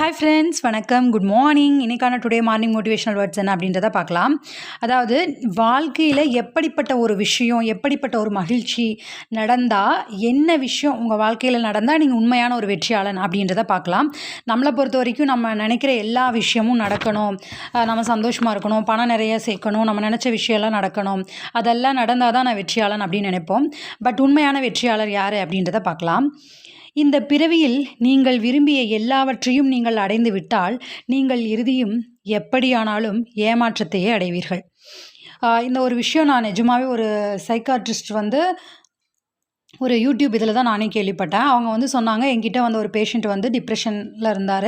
Hi friends வணக்கம். Good morning இன்றைக்கான today morning motivational words என்ன அப்படின்றத பார்க்கலாம். அதாவது வாழ்க்கையில் எப்படிப்பட்ட ஒரு விஷயம் எப்படிப்பட்ட ஒரு மகிழ்ச்சி நடந்தால் என்ன விஷயம் உங்கள் வாழ்க்கையில் நடந்தால் நீங்கள் உண்மையான ஒரு வெற்றியாளன் அப்படின்றத பார்க்கலாம். நம்மளை பொறுத்த வரைக்கும் நம்ம நினைக்கிற எல்லா விஷயமும் நடக்கணும். நம்ம சந்தோஷமாக இருக்கணும் பணம் நிறைய சேர்க்கணும் நம்ம நினச்ச விஷயம்லாம் நடக்கணும். அதெல்லாம் நடந்தால் தான் நான் வெற்றியாளன் அப்படின்னு நினைப்போம். பட் உண்மையான வெற்றியாளர் யார் அப்படின்றத பார்க்கலாம். இந்த பிறவியில் நீங்கள் விரும்பிய எல்லாவற்றையும் நீங்கள் அடைந்து விட்டால் நீங்கள் இறுதியும் எப்படியானாலும் ஏமாற்றத்தையே அடைவீர்கள். இந்த ஒரு விஷயம் நான் நிஜமாவே ஒரு சைக்காட்ரிஸ்ட் வந்து ஒரு யூடியூப் இதில் தான் நானே கேள்விப்பட்டேன். அவங்க வந்து சொன்னாங்க என்கிட்ட வந்து ஒரு பேஷண்ட் வந்து டிப்ரெஷனில் இருந்தார்.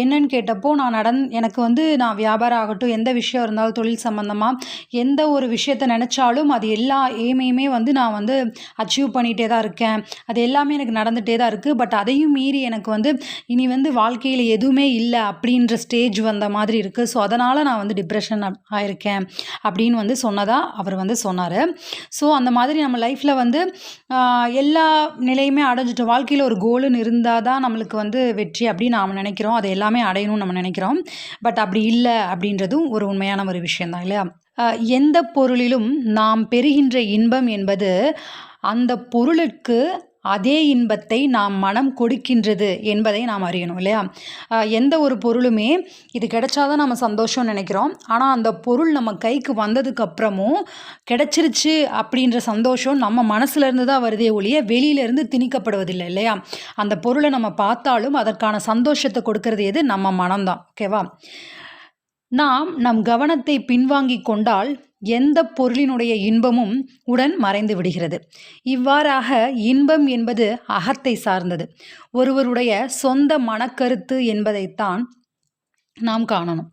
என்னன்னு கேட்டப்போ நான் நடந் எனக்கு வந்து நான் வியாபாரம் ஆகட்டும் எந்த விஷயம் இருந்தாலும் தொழில் சம்மந்தமாக எந்த ஒரு விஷயத்தை நினச்சாலும் அது எல்லா எய்மையுமே வந்து நான் வந்து அச்சீவ் பண்ணிகிட்டே தான் இருக்கேன். அது எல்லாமே எனக்கு நடந்துகிட்டே தான் இருக்குது பட் அதையும் மீறி எனக்கு வந்து இனி வந்து வாழ்க்கையில் எதுவுமே இல்லை அப்படின்ற ஸ்டேஜ் வந்த மாதிரி இருக்குது ஸோ அதனால் நான் வந்து டிப்ரெஷன் ஆயிருக்கேன் அப்படின்னு வந்து சொன்னதாக அவர் வந்து சொன்னார். ஸோ அந்த மாதிரி நம்ம லைஃப்பில் வந்து எல்லா நிலையுமே அடைஞ்சிட்டோம். வாழ்க்கையில் ஒரு கோலுன்னு இருந்தால் தான் நம்மளுக்கு வந்து வெற்றி அப்படின்னு நாம் நினைக்கிறோம். அதை எல்லாமே அடையணும்னு நம்ம நினைக்கிறோம். பட் அப்படி இல்லை அப்படின்றதும் ஒரு உண்மையான ஒரு விஷயந்தான் இல்லையா? எந்த பொருளிலும் நாம் பெறுகின்ற இன்பம் என்பது அந்த பொருளுக்கு அதே இன்பத்தை நாம் மனம் கொடுக்கின்றது என்பதை நாம் அறியணும் இல்லையா? எந்த ஒரு பொருளுமே இது கிடைச்சாதான் நம்ம சந்தோஷம்னு நினைக்கிறோம். ஆனால் அந்த பொருள் நம்ம கைக்கு வந்ததுக்கப்புறமும் கிடைச்சிருச்சு அப்படின்ற சந்தோஷம் நம்ம மனசுலேருந்து தான் வருதே ஒழிய வெளியிலேருந்து திணிக்கப்படுவதில்லை இல்லையா? அந்த பொருளை நம்ம பார்த்தாலும் அதற்கான சந்தோஷத்தை கொடுக்கறது எது? நம்ம மனம்தான். ஓகேவா? நாம் நம் கவனத்தை பின்வாங்கி கொண்டால் எந்த பொருளினுடைய இன்பமும் உடன் மறைந்து விடுகிறது. இவ்வாறாக இன்பம் என்பது அகத்தை சார்ந்தது. ஒருவருடைய சொந்த மனக்கருத்து என்பதைத்தான் நாம் காணணும்.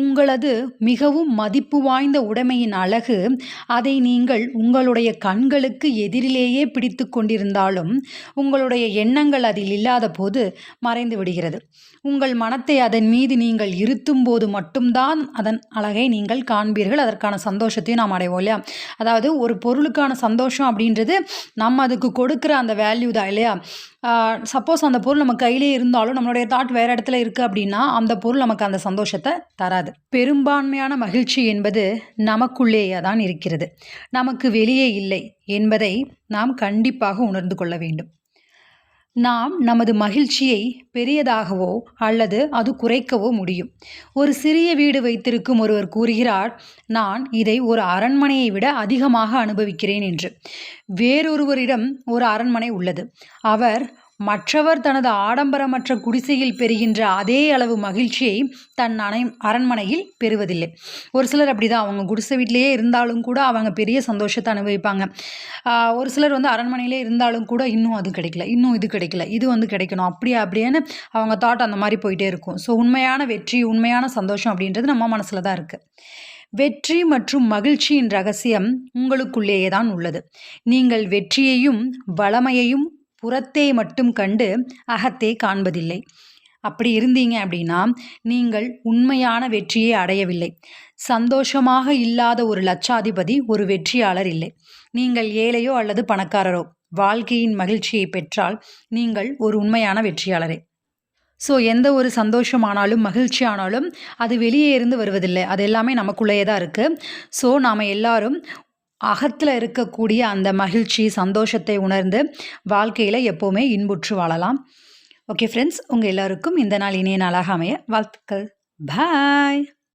உங்களது மிகவும் மதிப்பு வாய்ந்த உடைமையின் அழகு அதை நீங்கள் உங்களுடைய கண்களுக்கு எதிரிலேயே பிடித்து கொண்டிருந்தாலும் உங்களுடைய எண்ணங்கள் அதில் இல்லாத போது மறைந்து விடுகிறது. உங்கள் மனத்தை அதன் மீது நீங்கள் இருத்தும் போது மட்டும்தான் அதன் அழகை நீங்கள் காண்பீர்கள். அதற்கான சந்தோஷத்தையும் நாம் அடைவோம் இல்லையா? அதாவது ஒரு பொருளுக்கான சந்தோஷம் அப்படின்றது நம்ம அதுக்கு கொடுக்குற அந்த வேல்யூ தான் இல்லையா? சப்போஸ் அந்த பொருள் நம்ம கையிலே இருந்தாலும் நம்மளுடைய தாட் வேறு இடத்துல இருக்குது அப்படின்னா அந்த பொருள் நமக்கு அந்த சந்தோஷத்தை தராது. பெரும்பான்மையான மகிழ்ச்சி என்பது நமக்குள்ளேயே தான் இருக்கிறது. நமக்கு வெளியே இல்லை என்பதை நாம் கண்டிப்பாக உணர்ந்து கொள்ள வேண்டும். நாம் நமது மகிழ்ச்சியை பெரியதாகவோ அல்லது அது குறைக்கவோ முடியும். ஒரு சிறிய வீடு வைத்திருக்கும் ஒருவர் கூறுகிறார் நான் இதை ஒரு அரண்மனையை விட அதிகமாக அனுபவிக்கிறேன் என்று. வேறொருவரிடம் ஒரு அரண்மனை உள்ளது. அவர் மற்றவர் தனது ஆடம்பரமற்ற குடிசையில் பெறுகின்ற அதே அளவு மகிழ்ச்சியை தன் அணை அரண்மனையில் பெறுவதில்லை. ஒரு சிலர் அப்படி தான் அவங்க குடிசை வீட்டிலேயே இருந்தாலும் கூட அவங்க பெரிய சந்தோஷத்தை அனுபவிப்பாங்க. ஒரு சிலர் வந்து அரண்மனையிலே இருந்தாலும் கூட இன்னும் அது கிடைக்கல. இன்னும் இது கிடைக்கல. இது வந்து கிடைக்கணும். அப்படியே அப்படியேன்னு அவங்க தாட் அந்த மாதிரி போயிட்டே இருக்கும். ஸோ உண்மையான வெற்றி உண்மையான சந்தோஷம் அப்படின்றது நம்ம மனசில் தான் இருக்குது வெற்றி மற்றும் மகிழ்ச்சியின் ரகசியம் உங்களுக்குள்ளேயே தான் உள்ளது. நீங்கள் வெற்றியையும் வளமையையும் புறத்தை மட்டும் கண்டு அகத்தே காண்பதில்லை. அப்படி இருந்தீங்க அப்படின்னா நீங்கள் உண்மையான வெற்றியை அடையவில்லை. சந்தோஷமாக இல்லாத ஒரு லட்சாதிபதி ஒரு வெற்றியாளர் இல்லை. நீங்கள் ஏழையோ அல்லது பணக்காரரோ வாழ்க்கையின் மகிழ்ச்சியை பெற்றால் நீங்கள் ஒரு உண்மையான வெற்றியாளரே. ஸோ எந்த ஒரு சந்தோஷமானாலும் மகிழ்ச்சி ஆனாலும் அது வெளியே இருந்து வருவதில்லை. அது எல்லாமே நமக்குள்ளேயே தான் இருக்குது ஸோ நாம் எல்லாரும் அகத்தில் இருக்கக்கூடிய அந்த மகிழ்ச்சி சந்தோஷத்தை உணர்ந்து வாழ்க்கையில் எப்போவுமே இன்புற்று வாழலாம். ஓகே ஃப்ரெண்ட்ஸ் உங்கள் எல்லாருக்கும் இந்த நாள் இனிய நாளாக அமைய. வாழ்த்துக்கள். பாய்